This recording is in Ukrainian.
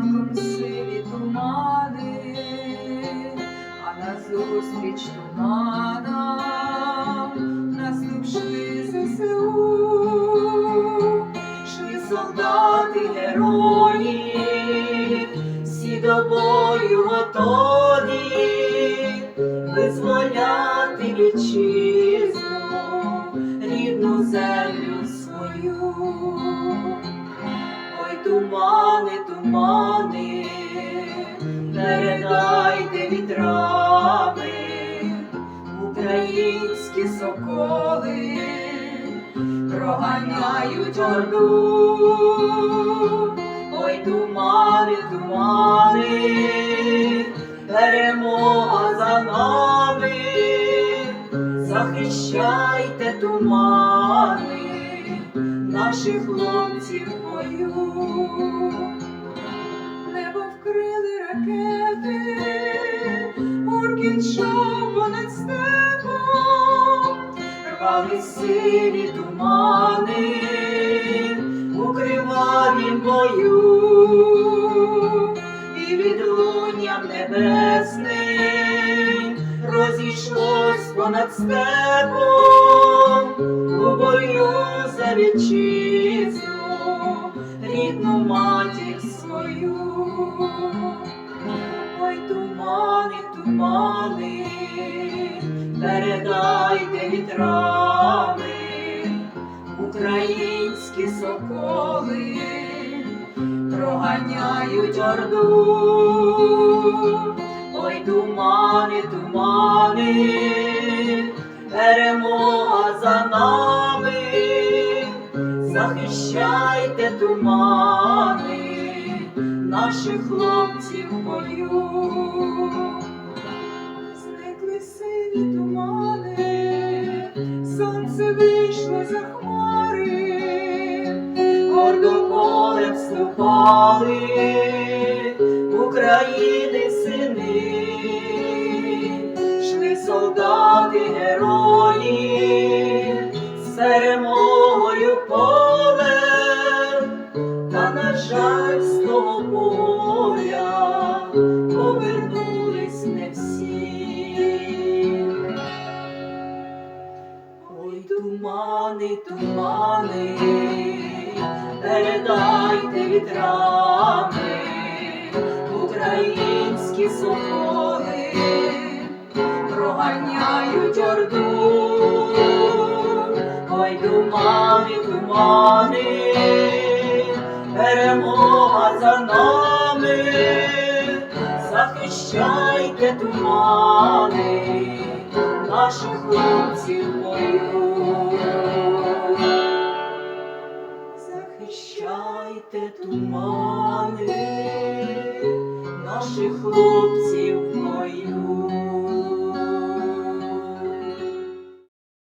там сиві тумани, а назустріч туманам наступ шли ЗСУ, шли солдати герої, всі до бою готові, визволяти вітчизну, рідну землю свою. Тумани, тумани, передайте вітрами, українські соколи проганяють орду. Ой, тумани, тумани, перемога за нами, захищайте тумани, наших хлопців в бою. Небо вкрили ракети, шов понад степом, рвали сиві тумани у кривавім бою, і відлунням небесним розійшлось понад степом у бою вітчизну, рідну матір свою. Ой, тумани, тумани, передайте вітрами, українські соколи проганяють орду. Ой, тумани, тумани, захищайте тумани, наших хлопців в бою. Зникли сині тумани, сонце вийшло за хмари, гордо полем вступали України сини, йшли солдати герої з перемогою тумани, тумани, передайте вітрами, українські соколи проганяють орду. Ой, тумани, тумани, перемога за нами, захищайте тумани, наших хлопців в те тумани наших хлопців мою.